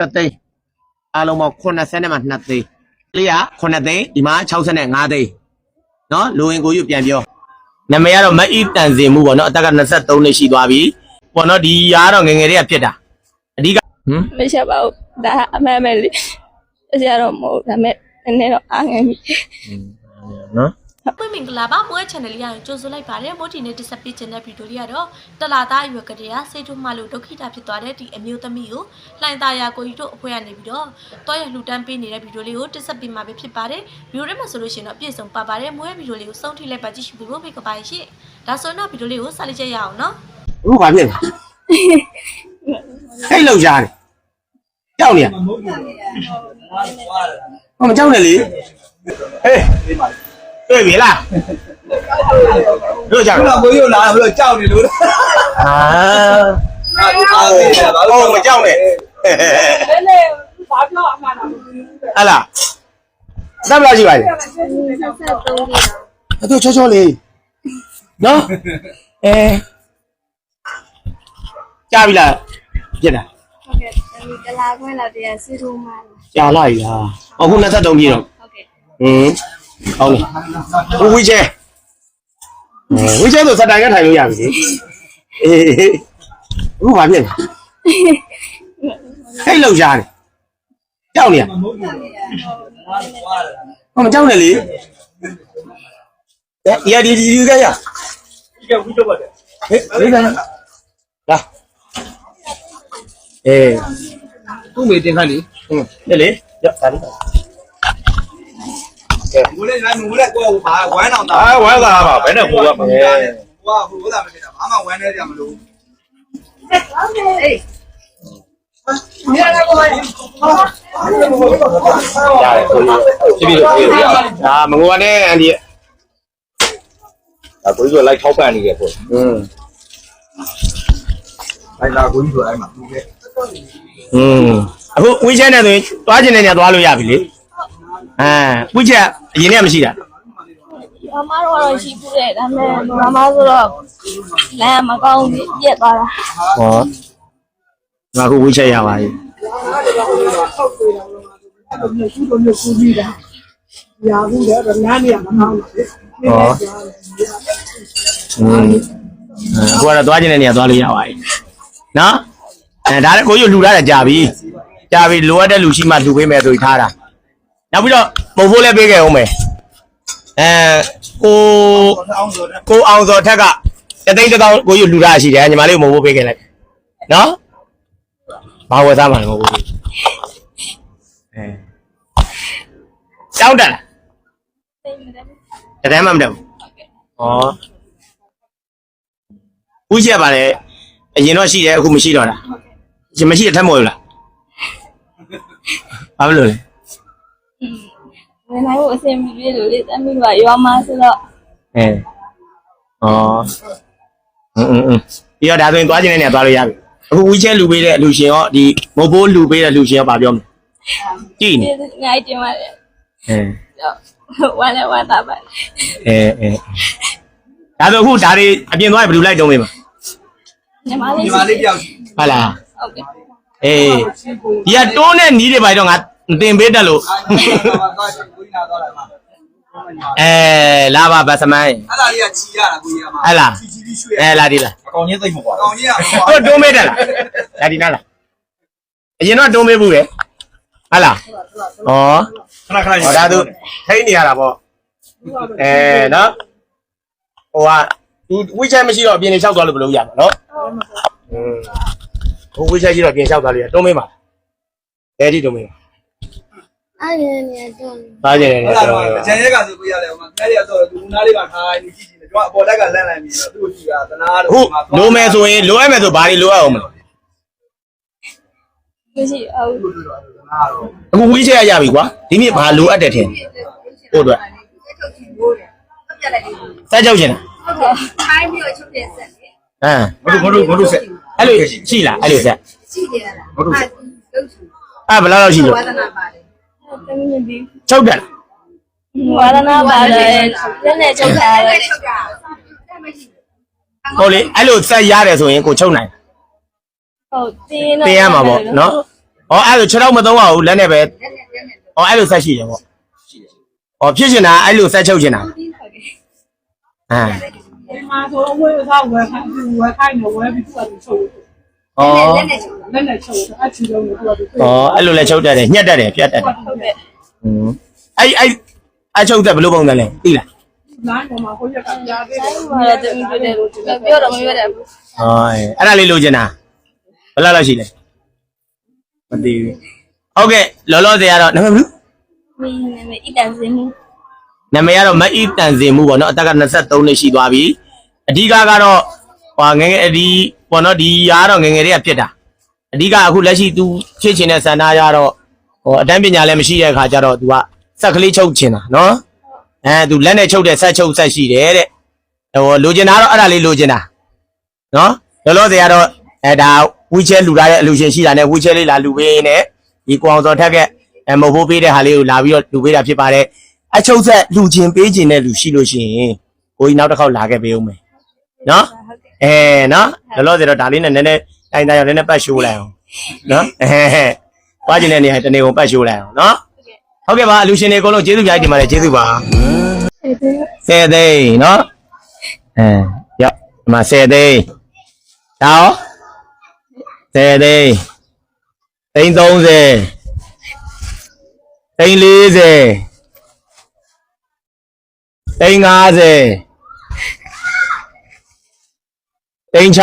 တစ်သိန်းအားလုံးပေါင်း80နဲ့မှ2သိန်းလေးက9သိန်းဒီမှာ65သိန်းနော်လူဝင်ကိုယူပြန်ပြောနာမည်ကတော့မအီတန်စင်မှုပေါ့နော်အသက်က23နှစ်ရှိသွားပြီပေါ့နော်ဒီရားတော့ငယ်ငယ်လေးကဖြစ်တာအဓိကဟမ်မရှာပါဘူးဒါအမှန်ပဲလေဆရာတော့မဟုတ်ဒါပေမဲ့နည်းနည်းတော့အားငယ်ပြီနော် ပွင့်မင်္ဂလာပါမိုးရဲ့ channel လေးရအောင်ကြိုဆိုလိုက်ပါတယ်မိုးဒီနေ့တက်ဆက်ပေးခြင်းတဲ့ဗီဒီယိုလေးကတော့တလာသားအရွယ်ကလေးကစိတ်ထုမှလို့ဒုက္ခိတာဖြစ်သွားတဲ့ဒီအမျိုးသမီးကိုလှိုင်သားရကိုကြီးတို့အဖွဲ့ကနေပြီးတော့တွားရလှူဒန်းပေးနေတဲ့ဗီဒီယိုလေးကိုတက်ဆက်ပေးမှာပဲဖြစ်ပါတယ်ဗီဒီယိုထဲမှာဆိုလို့ရှိရင်တော့ပြည့်စုံပါပါတယ်မိုးရဲ့ဗီဒီယိုလေးကိုစောင့်ထိလိုက်ပါကြည့်ရှုပြီးဖို့ဖိတ်ကပါရရှိဒါဆိုရင်တော့ဗီဒီယိုလေးကိုစလိုက်ကြရအောင်နော်အခုဘာဖြစ်လဲဟဲ့လောက်ကြားတယ်ကြောက်နေရဟောမကြောက်နဲ့လေဟေး တွေ့ပြီလားတို့ကြောက်ခုနကကိုရုပ်လာဘလို့ကြောက်နေလို့ဟာအားနေတယ်ဘာဟောလို့မကြောက်နဲ့နည်းနည်းဘာပြောအမှန်တော့ဟဲ့လားတတ်မလားရှိပါလေအတူချောချောလေးနော်အဲကြားပြီလားပြက်တာဟုတ်ကဲ့တလားခွဲလာတရားစီထိုးမှလားကြားလိုက်လားအခု23ပြည့်တော့ဟုတ်ကဲ့ဟင်း ဟောင်းလေဟိုဝီချဲဝီချဲဆိုစတိုင်ကထိုင်လို့ရပြီလေအေးအခုဘာဖြစ်လဲဟဲ့လောက်ရှားတယ်ကြောက်နေရဟောမကြောက်နဲ့လေရဒီဒီဒီကရဒီကဝီတော့ပါတယ်ဟေးဒီကလာအေးသူ့မေတင်ခန့်လေဟင်းလေလေရပါလိမ့် ဘိုးလေးနိုင်ဘိုးလေးကိုဘာဝမ်းအောင်တာ အာဝမ်းသာပါဘယ်နဲ့ကိုကမလဲ ဟိုကဟိုကမဖြစ်တာဘာမှဝမ်းနေကြမလို့ ရတယ်ကိုကြီးကြည့်ပြီးလို့ပြေးရဒါမငိုရနဲ့အန်ဒီ ဒါကိုကြီးကလိုက်ထောက်ပံ့နေတယ်ပေါ့ อืม လိုက်လာကိုကြီးဆိုအဲ့မှာသူက อืมအခုဝီချဲနဲ့ဆိုရင်တွားကျင်တဲ့နေရာတွားလို့ရပြီလေ အဲဝီချဲအရင်ကမရှိတာအမတို့ကတော့ရှိဘူးတဲ့ဒါပေမဲ့မမဆိုတော့လမ်းမကောင်းဘူးပြက်သွားတာဟောငါအခုဝီချဲရပါပြီဟောอืมအခုကတော့တွားကျင်တဲ့နေရာတွားလို့ရပါပြီနော်အဲဒါလည်းကိုကြီးလှူထားတာကြာပြီကြာပြီလိုအပ်တဲ့လူရှိမှလှူပေးမယ်ဆိုပြီးထားတာ နောက်ပြီးတော့ပုံဖို့လည်းပေးခဲ့အောင်မယ်အဲကိုအောင်ဆိုတော့ကိုအောင်စော်ထက်ကတသိန်းတစ်သောင်းကိုယူလူတာရှိတယ်ညီမလေးကိုမဟုတ်ဘူးပေးခဲ့လိုက်နော်ဘာဝယ်သားမှလည်းမဟုတ်ဘူးအဲကြောက်တယ်လားတကယ်မှမတက်ဘူးဩဦးချက်ပါလေအရင်တော့ရှိတယ်အခုမရှိတော့တာရှင်မရှိတဲ့ထက်မဟုတ်ဘူးလားဘာဖြစ်လို့လဲ ဝင်လာဖို့အဆင်မပြေလို့လေတမ်းပြီးတော့ရွာမှာဆိုတော့အဲဩအင်းအင်းအင်းပြီးတော့ဒါဆိုရင်သွားခြင်းနဲ့နေရာသွားလို့ရပြီအခုဝီချဲလူပေးတဲ့လူရှင်ရောဒီမိုးဘိုးလူပေးတဲ့လူရှင်ရောဗာပြောမယ်ကြည့်နေကျေးဇူးအများကြီးတင်ပါတယ်အဲဝါလဲဝါတာပါအဲအဲဒါဆိုအခုဒါတွေအပြင်သွားရင်ဘယ်လိုလိုက်တုံးပေးမှာညီမလေးညီမလေးပြောက်ဟုတ်လားဟုတ်ကဲ့အေးဒီကတွန်းတဲ့နီးတွေပါတော့ငါ မတင်ပေးတတ်လို့အားကြီးတော့တော့ကိုကြီးနာတော့လာမှာအဲလာပါဗတ်စမိုင်းအဲ့ဒါလေးကချီရတာကိုကြီးကမှာဟဲ့လားချီချီလေးရွှေ့အဲလာဒီလားအကောင်ချင်းသိမ့်မကွာကောင်ကြီးကတို့တွန်းမေးတယ်လားလာဒီနားလားအရင်တော့တွန်းမေးဘူးလေဟုတ်လားဩခဏခဏဟောဒါသူထိနေရတာပေါ့အဲနော်ဟိုကသူဝိချက်မရှိတော့အပြင်နေလျှောက်သွားလို့ဘယ်လိုရမှာနော်อืมဟိုဝိချက်ရှိတော့အပြင်လျှောက်သွားလို့ရတွန်းမေးပါအဲဒီတွန်းမေးပါ အဲ့ဒီနေတော့ပါကြတယ်အဲ့ဒါတော့ကျန်ရက်ကဆိုကိုရတယ်ဟိုမှာခဲရတော့သူနားလေးကထားနေကြည့်ကြည့်တယ်ကျွန်တော်အပေါ်တက်ကလန့်လန့်ပြီးတော့သူ့ကိုကြည့်တာသနာတော့အခုလိုမယ်ဆိုရင်လိုအပ်မယ်ဆိုဘာတွေလိုအပ်အောင်မလဲမရှိအောင်သနာတော့အခုဝီချက်ရပြီကွာဒီနေ့ဘာလိုအပ်တယ်ထင်ဟုတ်တော့စက်ကြောက်ချင်တာထိုင်းပြီးတော့ချုပ်တဲ့ဆက်လေဟမ်မတို့မတို့မတို့ဆက်အဲ့လိုရှိလားအဲ့လိုဆက်ရှိတယ်လားဟုတ်ကဲ့လုံးချူအဲ့ဘယ်လောက်လောက်ရှိလို့ဝါသနာပါတယ်တမီးဒီ ချုပ်တယ်လားဝါဒနာပါတယ်လက်နဲ့ချုပ်ထားတယ်ချုပ်တာအဲ့မရှိဟုတ်လေအဲ့လိုဆက်ရတယ်ဆိုရင်ကိုချုပ်နိုင်ဟုတ်တင်းတင်ရမှာပေါ့နော်ဩအဲ့လိုခြေထောက်မသုံးပါဘူးလက်နဲ့ပဲလက်နဲ့လက်နဲ့ဩအဲ့လိုဆက်ရှိတယ်ပေါ့ဩဖြစ်ရှင်တာအဲ့လိုဆက်ချုပ်ရှင်တာအာဒီမှာဆိုအဝယ်စားဝယ်ခိုင်းဝယ်ခိုင်းတော့ဝယ်ပြီးသူ့အတူချုပ် ဩလက်နဲ့ချုပ်လက်နဲ့ချုပ်အချီလုံးကိုသူ့အတူဩအဲ့လိုလဲချုပ်တတ်တယ်ညှက်တတ်တယ်ပြတ်တတ်တယ်ဟုတ်ကဲ့ဟွန်းအဲ့အဲ့အချုပ်သက်ဘယ်လိုပုံစံလဲသိလားလိုင်းပေါ်မှာကိုရကပြားသေးတယ်ဟိုတော့တူတူတယ်ပြောတော့မပြောတယ်ဘူးဟောအဲ့ဒါလေးလိုချင်တာဘယ်လောက်လောက်ရှိလဲမသိဘူးဟုတ်ကဲ့လောလောဆယ်ကတော့နာမည်ဘယ်လိုမင်းနာမည်အတန်စင်းမှုနာမည်ကတော့မအီတန်စင်မှုပေါ့နော်အသက်က23နှစ်ရှိသွားပြီအဓိကကတော့ဟွာငယ်ငယ်အဒီ ပေါ့နော်ဒီရာကတော့ငယ်ငယ်တွေကဖြစ်တာအဓိကအခုလက်ရှိ तू ဖြစ်ချင်တဲ့စန္ဒာရတော့ဟိုအတန်းပညာလည်းမရှိတဲ့အခါကျတော့ तू ကစက်ကလေးချုပ်ချင်တာနော်အဲ तू လက်နဲ့ချုပ်တဲ့ဆက်ချုပ်ဆက်ရှိတယ်တဲ့ဟိုလိုချင်တာကတော့အဲ့ဒါလေးလိုချင်တာနော်လောလောဆယ်ကတော့အဲဒါဝီချဲလူထားတဲ့အလူရှင်ရှိတာနဲ့ဝီချဲလေးလာလူပေးနေဒီကိုအောင်စောထက်ကအဲမဟုတ်ဘူးပေးတဲ့ဟာလေးကိုလာပြီးတော့လူပေးတာဖြစ်ပါတယ် အချုပ်ဆက်လူချင်းပေးခြင်းတဲ့လူရှိလို့ရှိရင်ကိုကြီးနောက်တစ်ခေါက်လာခဲ့ပေးဦးမယ်နော် အဲနော်လောလောဆယ်တော့ဒါလေးနဲ့နည်းနည်းတိုင်းတိုင်းရောနည်းနည်းပတ်ရှိုးလိုက်အောင်နော်အဲပွားခြင်းတဲ့နေရာတနေကုန်ပတ်ရှိုးလိုက်အောင်နော်ဟုတ်ကဲ့ပါအလူရှင်တွေအကုန်လုံးကျေးဇူးများကြီးတင်ပါတယ်ကျေးဇူးပါဆယ်သိန်းနော်အဲရောက်ဒီမှာဆယ်သိန်းဒါရောဆယ်သိန်းသိန်း30သိန်း40သိန်း50 သိန်း60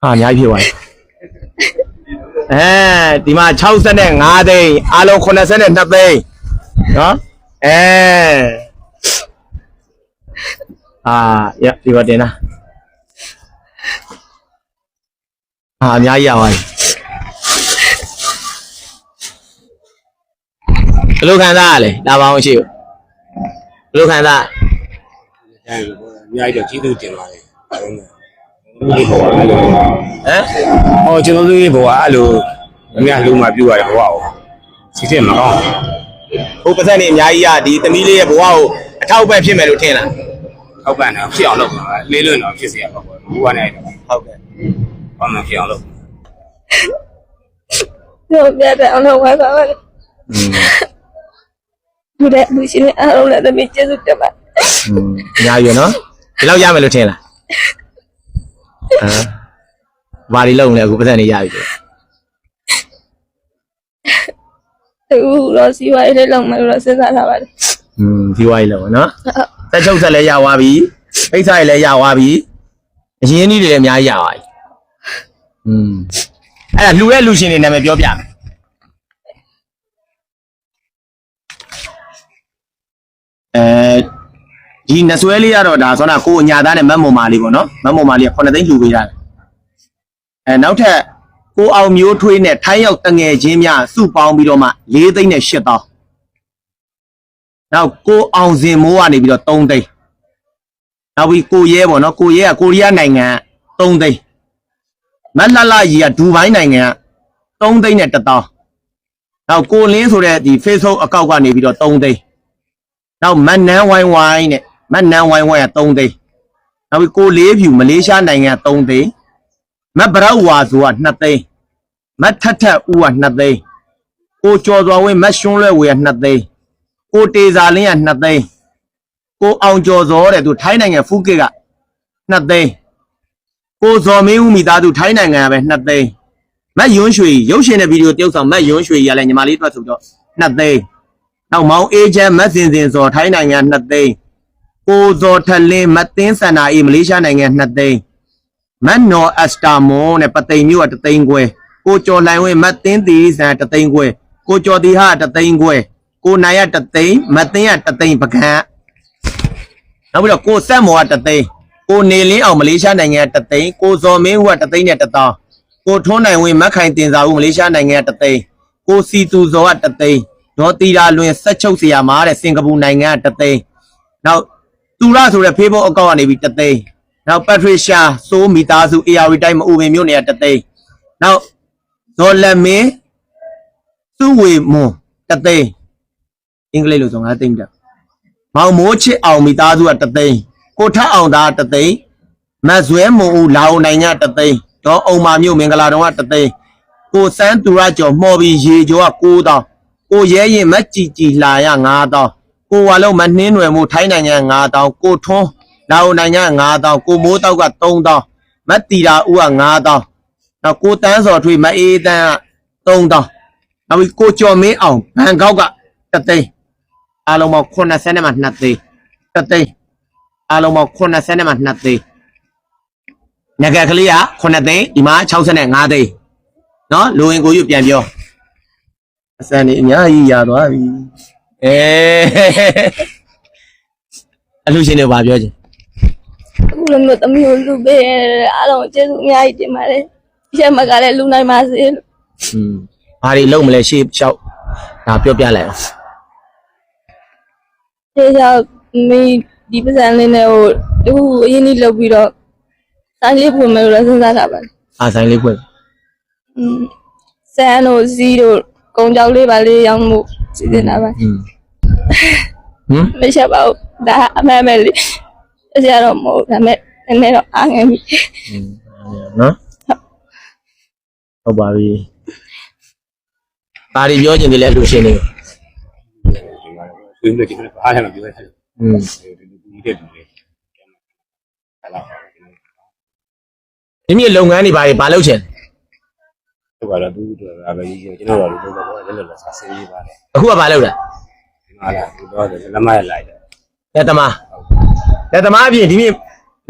ဟာအများကြီးဖြစ်သွားပြီအဲဒီမှာ65သိန်းအားလုံး82သိန်းနော်အဲအာရဒီပါတင်လားအာအများကြီးရသွားပြီဘယ်လိုခံစားရလဲလာပါအောင်ရှိဘူးဘယ်လိုခံစားရအဲအများကြီးတော့ကျေးဇူးတင်ပါတယ်အားလုံး ဒီဘောအဲ့လိုဟမ်ဟောကျွန်တော်တို့ဒီဘောအဲ့လိုအများလုံးမပြူရတယ်ဘောစီစစ်မကောင်းဟိုပတ်စံနေအများကြီးရဒီသမီးလေးရဲ့ဘဝကိုအထောက်အပံ့ဖြစ်မယ်လို့ထင်လားထောက်ပံ့တော့ဖြစ်အောင်လုပ်ပါလေးလွန်းတော့ဖြစ်စေရပါဘောဘူးကနေတော့ဟုတ်ကဲ့ဘာမှဖြစ်အောင်လုပ်ပြောပြတယ်အောင်လို့ဝယ်ပါပါဘူးတဲ့လူရှင်အားလုံးလည်းသမီးကျေးဇူးတင်ပါอืมအများကြီးရနော်ဒီလောက်ရမယ်လို့ထင်လား ဟမ်ဘာဒီလုံးလဲအခုပတ်စံနေရပြီဆို သူတော့စီဝါရေးလေးလောက်မှလို့စဉ်းစားထားပါတယ် อืมဒီဝိုင်းလုံးနော်တက်ချုပ်ဆက်လည်းရသွားပြီပိတ်စားရလည်းရသွားပြီအရင်ကြီးတွေလည်းအများကြီးရသွားပြီอืมအဲ့ဒါလူရဲ့လူရှင်တွေနာမည်ပြောပြမယ်အဲ ဒီနဆွဲလေးကတော့ဒါဆိုတော့ကိုအညာသားနဲ့မတ်မုံမာလေးပေါ့နော်မတ်မုံမာလေးက9သိန်းယူပေးရတယ်အဲနောက်ထပ်ကိုအောင်မျိုးထွေးနဲ့ထိုင်းရောက်တငယ်ချင်းများစုပေါင်းပြီးတော့မှ4သိန်းနဲ့8တောင်းနောက်ကိုအောင်စင်မိုးကနေပြီးတော့3သိန်းနောက်ပြီးကိုရဲပေါ့နော်ကိုရဲကကိုရီးယားနိုင်ငံ3သိန်းမတ်လလကြီးကဒူဘိုင်းနိုင်ငံက3သိန်းနဲ့1တောင်းနောက်ကိုလင်းဆိုတဲ့ဒီ Facebook အကောင့်ကနေပြီးတော့3သိန်းနောက်မတ်နန်းဝိုင်းဝိုင်းနဲ့ မတ်နန်းဝိုင်းဝိုင်းက3သိန်းနောက်ပြီးကိုလေးဖြူမလေးရှားနိုင်ငံက3သိန်းမတ်ဗရောက်ဝါဆိုက2သိန်းမတ်ထက်ထက်ဦးက2သိန်းကိုကျော်စွာဝင်းမတ်ရှွန်းလွဲဝေက2သိန်းကိုတေစာလင်းက2သိန်းကိုအောင်ကျော်စောတဲ့သူထိုင်းနိုင်ငံဖူးကစ်က2သိန်းကိုဇော်မင်းဦးမိသားစုထိုင်းနိုင်ငံကပဲ2သိန်းမတ်ယွန်းရွှေရုပ်ရှင်တဲ့ဗီဒီယိုတယောက်ဆောင်မတ်ယွန်းရွှေကြီးကလည်းညီမလေးတွေ့ဆိုတော့2သိန်းနောက်မောင်အေဂျင့်မတ်စင်စင်စော်ထိုင်းနိုင်ငံ2သိန်း ကိုဇော်ထလင်းမတ်သင်းစန္ဒာအေးမလေးရှားနိုင်ငံ2သိန်းမတ်နော်အစတာမွန်နဲ့ပသိမ်မြို့က3သိန်းခွဲကိုကျော်လိုင်ဝင်းမတ်သင်းတီဆန်3သိန်းခွဲကိုကျော်တီဟာ3သိန်းခွဲကိုနိုင်ရ3သိန်းမတ်သင်းရ3သိန်းပကံနောက်ပြီးတော့ကိုဆက်မော်က3သိန်းကိုနေလင်းအောင်မလေးရှားနိုင်ငံက3သိန်းကိုဇော်မင်းဦးက3သိန်းနဲ့1တောင်းကိုထွန်းနိုင်ဝင်းမတ်ခိုင်တင်စာဦးမလေးရှားနိုင်ငံက3သိန်းကိုစီတူဇော်က3သိန်းဒေါ်တီရာလွင်ဆက်ချုပ်ဆရာမားတဲ့စင်ကာပူနိုင်ငံကတသိန်းနောက် သူရဆိုတဲ့ Facebook အကောင့်ကနေပြီးတသိန်းနောက်ပက်ထရီရှာစိုးမီသားစု AR တိုင်းမအူပင်မြို့နယ်ကတသိန်းနောက်ဇော်လက်မင်းစုဝေမွန်တသိန်းအင်္ဂလိပ်လိုဆိုငါသိမ့်တယ်မောင်မိုးချစ်အောင်မီသားစုကတသိန်းကိုထက်အောင်သားတသိန်းမတ်ဇွဲမွန်ဦးလာအိုနိုင်ငံကတသိန်းဒေါ်အုံမာမြို့မင်္ဂလာတော်ကတသိန်းကိုစန်းသူရကျော်မှော်ပြီးရေကျော်က9000ကိုရဲရင်မကြည်ကြည်လာရ9000 ကိုဝါလုံးမနှင်းနွယ်မှုထိုင်းနိုင်ငံ9000ကိုထွန်းလာအိုနိုင်ငံ9000ကိုမိုးတောက်က3000မတ်တီတာဦးက9000နောက်ကိုတန်းစော်ထွေးမအေးတန်းက3000နောက်ပြီးကိုကျော်မင်းအောင်ဘန်ကောက်ကတသိန်းအားလုံးပေါင်း80နဲ့မှ2သိန်းတသိန်းအားလုံးပေါင်း80နဲ့မှ2သိန်းငကက်ကလေးက9သိန်းဒီမှာ65သိန်းနော်လူဝင်ကိုယူပြန်ပြောအစံနေအများကြီးရသွားပြီ အဲအလူရှင်တွေဘာပြောချင် အခုလိုမျိုးသမီးကိုလူပေးရတဲ့အားလုံးကျေးဇူးအများကြီးတင်ပါတယ်ဒီချက်မှာကလည်းလူနိုင်ပါစေလို့ อืมဘာတွေလုံးမလဲရှေ့လျှောက်ဒါပြောပြလိုက်အောင် ဒီကြောင့်မီဒီပစံလေးနဲ့ဟိုဒီခုအရင်ကြီးလုပ်ပြီးတော့ဆိုင်လေးပုံမယ်လို့လည်းစဉ်းစားတာပါ အာဆိုင်လေးဖွင့် อืมဆန်တို့စီးတို့ကုံကြောက်လေးပါလေးရောင်းမှုစီစဉ်တာပါ อืม ဟမ်မချက်ပါဘူးဒါအမှန်ပဲလေအစရတော့မဟုတ်ဒါပေမဲ့နည်းနည်းတော့အားငယ်ပြီနော်ဟုတ်ပါပြီဘာတွေပြောချင်တယ်လဲအလူရှင်တွေဆွေးနွေးကြည့်တယ်အားလည်းမပြောရဘူးอืมဒီဒီတဲ့ဒီလေအဲ့လောက်ဒီမြေလုပ်ငန်းတွေဘာတွေဘာလုပ်ချင်တော့ကတော့သူတို့ကပဲကြီးကျွန်တော်တို့တော့လည်းလည်းလည်းဆက်ရေးပါတယ်အခုကဘာလုပ်တာ ဒီမှာလာသူတော့လက်မရလိုက်တယ်လက်သမားလက်သမားအပြင်ဒီမြေ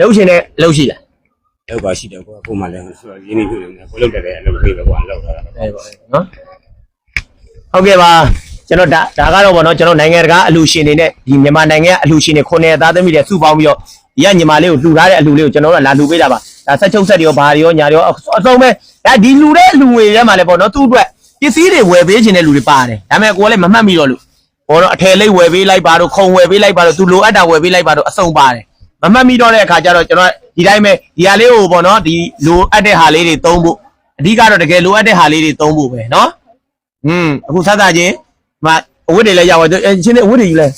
လုပ်ချင်တဲ့လုပ်ရှိလားလောက်ပါရှိတယ်ကိုကိုမှလည်းဆိုရင်းနေဖြစ်နေကိုလောက်တယ်လည်းလောက်ပြေးပဲကွာလောက်တာအဲပါနော်ဟုတ်ကဲ့ပါကျွန်တော်ဒါဒါကတော့ဗောနော်ကျွန်တော်နိုင်ငံတကာအလူရှင်တွေနဲ့ဒီမြန်မာနိုင်ငံကအလူရှင်တွေခုနှစ်သားသမီးတွေစုပေါင်းပြီးတော့ဒီကညီမလေးကိုလှူထားတဲ့အလူလေးကိုကျွန်တော်တို့ကလာလှူပေးတာပါဒါဆက်ချုပ်ဆက်တွေရောဘာတွေရောညာတွေရောအဆုံးပဲဒါဒီလှူတဲ့အလူငွေထဲမှာလည်းဗောနော်သူ့အတွက်ပစ္စည်းတွေဝယ်ပေးခြင်းတဲ့လူတွေပါတယ်ဒါပေမဲ့ကိုကလည်းမမှတ်မိတော့လို့ ဘောတော့အထယ်လေးဝယ်ပေးလိုက်ပါတော့ခုံဝယ်ပေးလိုက်ပါတော့သူလိုအပ်တာဝယ်ပေးလိုက်ပါတော့အဆုံးပါတယ်မမှတ်မိတော့တဲ့အခါကျတော့ကျွန်တော်ဒီတိုင်းပဲဒီဟာလေးကိုဗောနော်ဒီလိုအပ်တဲ့ဟာလေးတွေသုံးဖို့အဓိကတော့တကယ်လိုအပ်တဲ့ဟာလေးတွေသုံးဖို့ပဲနော်อืมအခုဆက်စားချင်းမအဝတ်တွေလည်းရောက်သွားအဲချင်းအဝတ်တွေယူလဲ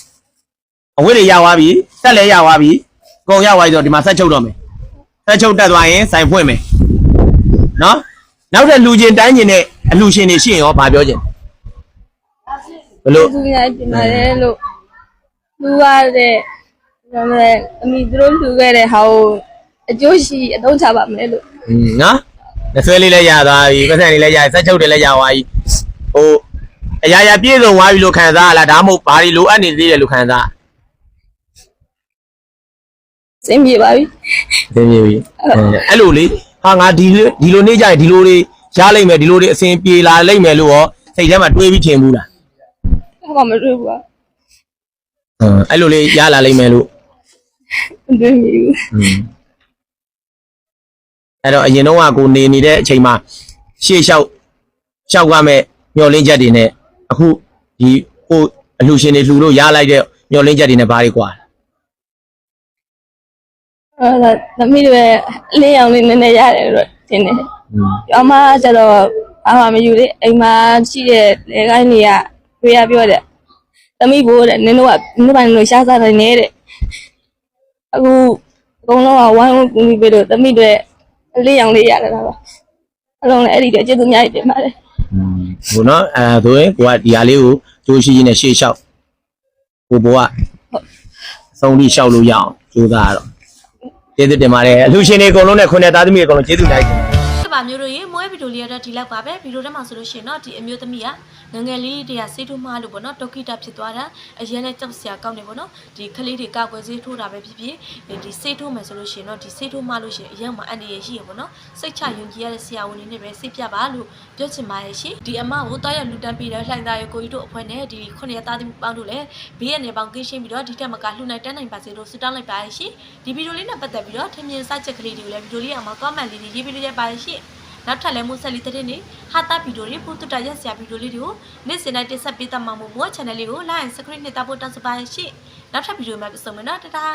အဝတ်တွေရောက်သွားပြီဆက်လည်းရောက်သွားပြီအကုန်ရောက်သွားပြီဆိုတော့ဒီမှာဆက်ချုပ်တော့မယ်ဆက်ချုပ်တက်သွားရင်ဆိုင်ဖွင့်မယ်နော်နောက်ထပ်လူချင်းတိုင်းချင်းနဲ့အလူရှင်တွေရှိရင်ရောဗာပြောချင်း ဘယ်လိုကျေးဇူးများတင်ပါတယ်လို့လူရတဲ့ဒါပေမဲ့အမိသူတို့လူခဲ့တဲ့ဟာကိုအကျိုးရှိအသုံးချပါမယ်လို့อืมနော်လက်ဆွဲလေးလည်းရသွားပြီပတ်စံလေးလည်းရဆက်ချုပ်တွေလည်းရသွားပြီဟိုအရာရာပြည့်စုံသွားပြီလို့ခံစားရလားဒါမှမဟုတ်ဘာတွေလိုအပ်နေသေးတယ်လို့ခံစားစင်ပြေပါပြီသိပြီပြီအဲ့လိုလေဟာငါဒီလိုဒီလိုနေကြရင်ဒီလိုတွေရလိမ့်မယ်ဒီလိုတွေအစဉ်ပြေလာလိမ့်မယ်လို့ရောစိတ်ထဲမှာတွေးပြီးထင်ဘူးလား ကမတွေ့ဘူးอ่ะအဲ့လိုလေးရလာလိမ့်မယ်လို့မတွေ့ဘူးအဲ့တော့အရင်တော့ကကိုနေနေတဲ့အချိန်မှာရှေ့လျှောက်လျှောက်ကမဲ့မျောလင်းချက်တွေနဲ့အခုဒီကိုအလှရှင်တွေလှူလို့ရလိုက်တဲ့မျောလင်းချက်တွေနဲ့ဘာတွေကွာအဲ့ဒါသမီးတွေအလေးအောင်လေးနည်းနည်းရတယ်လို့ထင်တယ်။အမကကျတော့အမမယူလေအိမ်မှာရှိတဲ့လေကိုင်းတွေကတွေ့ရပြောတယ် သမီးဘိုးတဲ့နင်တို့ကနင်တို့ဘာလို့ရှားစားနေနေတဲ့အခုအကုန်လုံးကဝိုင်းဝန်းကူညီပေးလို့သမီးတွေအလေးအောင်လေးရတယ်လားပါအလုံးလည်းအဲ့ဒီတည်းကျေးဇူးအများကြီးတင်ပါတယ်ဟိုနော်အဲဆိုရင်ကိုကဒီဟာလေးကိုကြိုးရှိရှိနဲ့ရှေ့လျှောက်ကိုဘိုကအဆုံးထိလျှောက်လို့ရအောင်ကြိုးစားရတော့ကျေးဇူးတင်ပါတယ်အလှရှင်တွေအကုန်လုံးနဲ့ခုနှစ်သားသမီးတွေအကုန်လုံးကျေးဇူးတင်ပါတယ်ကပါမျိုးတို့ရေမွေးဗီဒီယိုလေးရတော့ဒီလောက်ပါပဲဗီဒီယိုထဲမှာဆိုလို့ရှိရင်တော့ဒီအမျိုးသမီးက ငယ်ငယ်လေးတည်းကဆေးထိုးမှားလို့ပေါ့နော်ဒေါကိတာဖြစ်သွားတာအရင်နဲ့ကြောက်စရာကောင်းနေပေါ့နော်ဒီကလေးတွေကောက်ွယ်ဆေးထိုးတာပဲဖြစ်ဖြစ်ဒီဆေးထိုးမယ်ဆိုလို့ရှိရင်တော့ဒီဆေးထိုးမှားလို့ရှိရင်အရင်မှာအန်ဒီရရှိရပေါ့နော်စိတ်ချယုံကြည်ရတဲ့ဆရာဝန်တွေနဲ့ပဲစိတ်ပြပါလို့ပြောချင်ပါရဲ့ရှင်ဒီအမကိုတောက်ရလူတန်းပြီးတော့လှိုင်သားရကိုကြီးတို့အဖွဲ့နဲ့ဒီခုနှစ်သားသမီးပေါင်းတို့လည်းဘေးရနေပေါင်းကင်းရှင်းပြီးတော့ဒီတက်မကလှူနိုင်တန်းနိုင်ပါစေလို့ဆုတောင်းလိုက်ပါရဲ့ရှင်ဒီဗီဒီယိုလေးနဲ့ပတ်သက်ပြီးတော့ထင်မြင်စချက်ကလေးတွေကိုလည်းဗီဒီယိုလေးအောင်မှာ comment လေးတွေရေးပေးလို့ရပါရဲ့ရှင် နောက်ထပ်လည်းမိုးဆက်လေးတဲ့နေ့ဟာတာဗီဒီယိုတွေပို့တူတာရက်စရာဗီဒီယိုလေးတွေကိုနေ့စဉ်တိုင်းတင်ဆက်ပေးတတ်မှာမို့မို့ channel လေးကို like and subscribe နဲ့တာဖို့တောင်းဆိုပါရရှိနောက်ထပ်ဗီဒီယိုမှာပြန်ဆုံမယ်နော်တတား